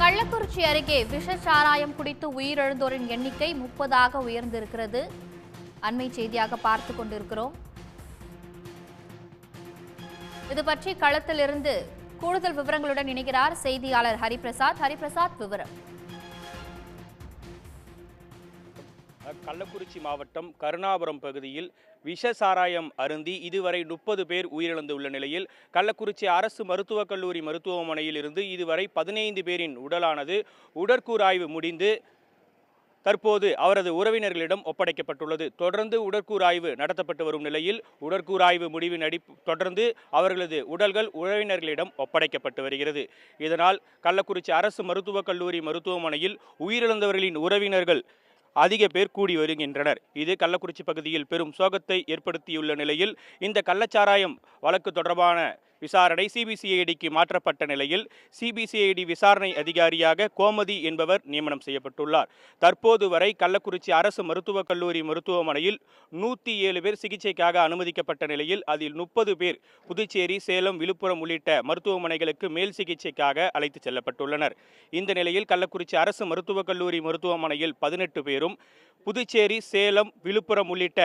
கள்ளக்குறிச்சி அருகே விஷ சாராயம் குடித்து உயிரிழந்தோரின் எண்ணிக்கை முப்பதாக உயர்ந்திருக்கிறது. அண்மை செய்தியாக பார்த்து கொண்டிருக்கிறோம். இது பற்றி களத்திலிருந்து கூடுதல் விவரங்களுடன் இணைகிறார் செய்தியாளர் ஹரிபிரசாத். ஹரிபிரசாத் விவரம். கள்ளக்குறிச்சி மாவட்டம் கருணாபுரம் பகுதியில் விஷ சாராயம் அருந்தி இதுவரை முப்பது பேர் உயிரிழந்துள்ள நிலையில் கள்ளக்குறிச்சி அரசு மருத்துவக் கல்லூரி மருத்துவமனையில் இருந்து இதுவரை பதினைந்து பேரின் உடலானது உடற்கூறாய்வு முடிந்து தற்போது அவரது உறவினர்களிடம் ஒப்படைக்கப்பட்டுள்ளது. தொடர்ந்து உடற்கூறாய்வு நடத்தப்பட்டு வரும் நிலையில் உடற்கூறாய்வு முடிவின் அடி தொடர்ந்து அவர்களது உடல்கள் உறவினர்களிடம் ஒப்படைக்கப்பட்டு வருகிறது. இதனால் கள்ளக்குறிச்சி அரசு மருத்துவக் கல்லூரி மருத்துவமனையில் உயிரிழந்தவர்களின் உறவினர்கள் அதிக பேர் கூடி வருகின்றனர். இது கள்ளக்குறிச்சி பகுதியில் பெரும் சோகத்தை ஏற்படுத்தியுள்ள நிலையில் இந்த கள்ளச்சாராயம் வழக்கு தொடர்பான விசாரணை சிபிசிஐடிக்கு மாற்றப்பட்ட நிலையில் சிபிசிஐடி விசாரணை அதிகாரியாக கோமதி என்பவர் நியமனம் செய்யப்பட்டுள்ளார். தற்போது வரை கள்ளக்குறிச்சி அரசு மருத்துவக் கல்லூரி மருத்துவமனையில் நூற்றி ஏழு பேர் சிகிச்சைக்காக அனுமதிக்கப்பட்ட நிலையில் அதில் முப்பது பேர் புதுச்சேரி சேலம் விழுப்புரம் உள்ளிட்ட மருத்துவமனைகளுக்கு மேல் சிகிச்சைக்காக அழைத்துச் செல்லப்பட்டுள்ளனர். இந்த நிலையில் கள்ளக்குறிச்சி அரசு மருத்துவக் கல்லூரி மருத்துவமனையில் பதினெட்டு பேரும் புதுச்சேரி சேலம் விழுப்புரம் உள்ளிட்ட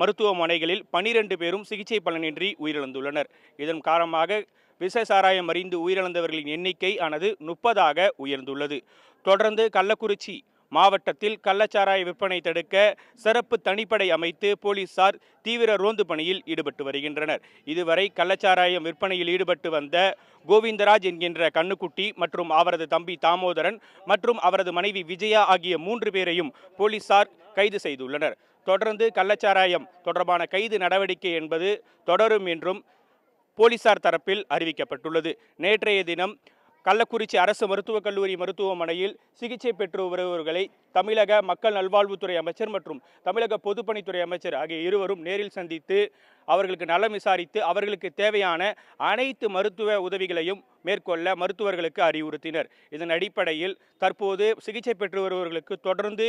மருத்துவமனைகளில் பனிரெண்டு பேரும் சிகிச்சை பலனின்றி உயிரிழந்துள்ளனர். இதன் காரணமாக விஷ சாராயம் அறிந்து உயிரிழந்தவர்களின் எண்ணிக்கை ஆனது முப்பதாக உயர்ந்துள்ளது. தொடர்ந்து கள்ளக்குறிச்சி மாவட்டத்தில் கள்ளச்சாராய விற்பனை தடுக்க சிறப்பு தனிப்படை அமைத்து போலீசார் தீவிர ரோந்து பணியில் ஈடுபட்டு வருகின்றனர். இதுவரை கள்ளச்சாராயம் விற்பனையில் ஈடுபட்டு வந்த கோவிந்தராஜ் என்கின்ற கண்ணுக்குட்டி மற்றும் அவரது தம்பி தாமோதரன் மற்றும் அவரது மனைவி விஜயா ஆகிய மூன்று பேரையும் போலீசார் கைது செய்துள்ளனர். தொடர்ந்து கள்ளச்சாராயம் தொடர்பான கைது நடவடிக்கை என்பது தொடரும் என்றும் போலீசார் தரப்பில் அறிவிக்கப்பட்டுள்ளது. நேற்றைய தினம் கள்ளக்குறிச்சி அரசு மருத்துவக் கல்லூரி மருத்துவமனையில் சிகிச்சை பெற்று வருபவர்களை தமிழக மக்கள் நல்வாழ்வுத்துறை அமைச்சர் மற்றும் தமிழக பொதுப்பணித்துறை அமைச்சர் ஆகிய இருவரும் நேரில் சந்தித்து அவர்களுக்கு நலம் விசாரித்து அவர்களுக்கு தேவையான அனைத்து மருத்துவ உதவிகளையும் மேற்கொள்ள மருத்துவர்களுக்கு அறிவுறுத்தினர். இதன் அடிப்படையில் தற்போது சிகிச்சை பெற்று வருபவர்களுக்கு தொடர்ந்து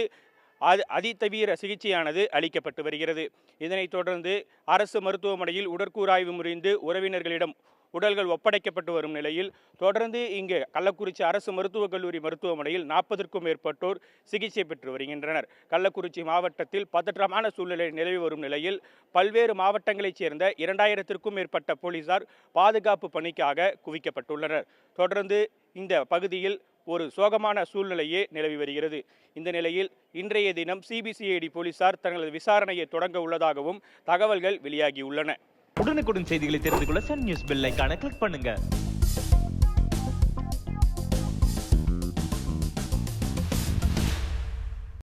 அது அதிதீவிர சிகிச்சையானது அளிக்கப்பட்டு வருகிறது. இதனைத் தொடர்ந்து அரசு மருத்துவமனையில் உடற்கூறாய்வு முறிந்து உறவினர்களிடம் உடல்கள் ஒப்படைக்கப்பட்டு வரும் நிலையில் தொடர்ந்து இங்கு கள்ளக்குறிச்சி அரசு மருத்துவக் கல்லூரி மருத்துவமனையில் நாற்பதற்கும் மேற்பட்டோர் சிகிச்சை பெற்று வருகின்றனர். கள்ளக்குறிச்சி மாவட்டத்தில் பதற்றமான சூழ்நிலை நிலவி வரும் நிலையில் பல்வேறு மாவட்டங்களைச் சேர்ந்த இரண்டாயிரத்திற்கும் மேற்பட்ட போலீசார் பாதுகாப்பு பணிக்காக குவிக்கப்பட்டுள்ளனர். தொடர்ந்து இந்த பகுதியில் ஒரு சோகமான சூழ்நிலையே நிலவி வருகிறது. இந்த நிலையில் இன்றைய தினம் சிபிசிஐடி போலீசார் தங்களது விசாரணையை தொடங்க உள்ளதாகவும் தகவல்கள் வெளியாகியுள்ளன உடனுக்குடன் செய்திகளை தெரிந்து கொள்ள சன் நியூஸ் பெல் ஐகானை கிளிக் பண்ணுங்க.